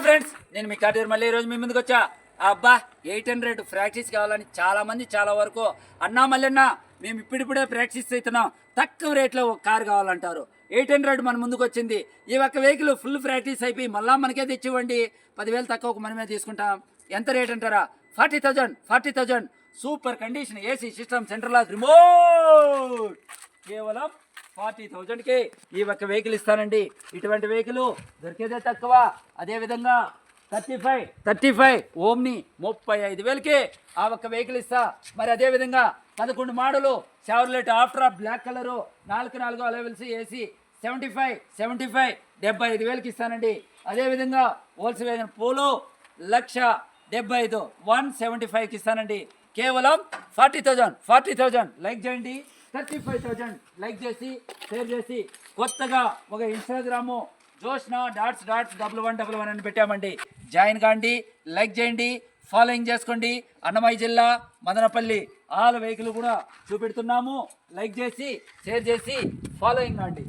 Hi friends నేను మీ కాటేరు మళ్ళీ ఈరోజు మీ ముందుకు వచ్చా? అబ్బా ఎయిట్ హండ్రెడ్ ప్రాక్టీస్ కావాలని చాలా మంది చాలా వరకు అన్నా మల్లన్న మేము ఇప్పుడిప్పుడే ప్రాక్టీస్ అవుతున్నాం తక్కువ రేట్లో ఒక కారు కావాలంటారు. ఎయిట్ హండ్రెడ్ మన ముందుకు వచ్చింది. ఈ ఒక్క వెహికల్ ఫుల్ ప్రాక్టీస్ అయిపోయి మళ్ళా మనకే తెచ్చివ్వండి. పదివేలు తక్కువ మనమే తీసుకుంటాం. ఎంత రేట్ అంటారా? Forty thousand forty thousand. Super condition AC system central lock remote. కేవలం ఫార్టీ థౌజండ్కి ఈ ఒక్క వెహికల్ ఇస్తానండి. ఇటువంటి వెహికల్ దొరికేదే తక్కువ. అదేవిధంగా thirty five thirty five omni ముప్పై ఐదు వేలకి ఆ ఒక్క వెహికల్ ఇస్తా. మరి అదేవిధంగా పదకొండు model Chevrolet Optra black colour నాలుగు నాలుగు alloy wheels AC seventy five seventy five డెబ్బై ఐదు వేలకి ఇస్తానండి. అదేవిధంగా హోల్సేల్ వేగన్ పోలో లక్ష డెబ్బై ఐదు వన్ సెవెంటీ ఫైవ్కి ఇస్తానండి. కేవలం forty thousand forty thousand. Like చేయండి. థర్టీ ఫైవ్ థౌజండ్ లైక్ చేసి షేర్ చేసి కొత్తగా ఒక Instagram Joshna dots dots double one double one అని పెట్టామండి. జాయిన్ కాండి లైక్ చేయండి ఫాలోయింగ్ చేసుకోండి. అన్నమయ్య జిల్లా మదనపల్లి ఆల్ వెహికల్ కూడా చూపెడుతున్నాము. లైక్ చేసి షేర్ చేసి ఫాలోయింగ్ కాండి.